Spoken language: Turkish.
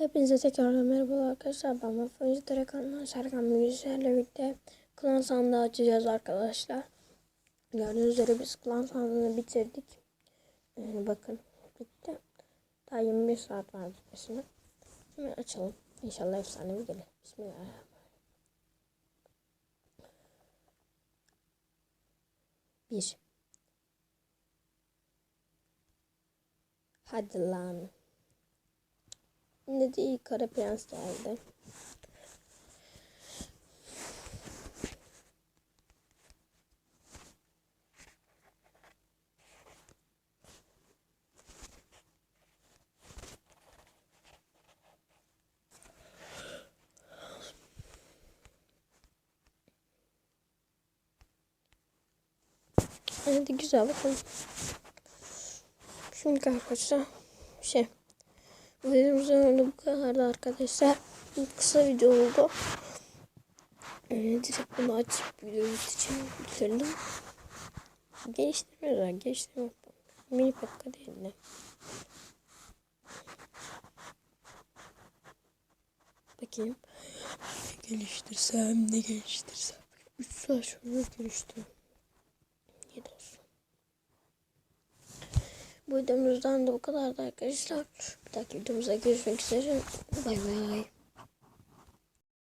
Hepinize tekrardan merhaba arkadaşlar. Ben Mafyacı Tarakan'dan Serkan Bilgisayar'la birlikte klan sandığı açacağız arkadaşlar. Gördüğünüz üzere biz klan sandığını bitirdik. Yani bakın bitti. Daha 21 saat var bitmesine. Şimdi açalım. İnşallah efsanevi gelir. Bismillahirrahmanirrahim. Bir. Hadi lan. Ne değil kara prens geldi. Hadi güzel bakalım. Şimdi arkadaşlar şey videomuzun da bu kadardı arkadaşlar. Kısa video oldu. Ee, direkt bunu açıp videoyu biteceğim. Bitirdim. Geliştirme var. Geliştirme. Mini pakka değil de. Bakayım. Geliştirsem ne geliştirsem. 3 saat sonra geliştirdim. Bu videomuzdan da bu kadardı arkadaşlar. Bir dahaki videomuzda görüşmek üzere. Bay bay.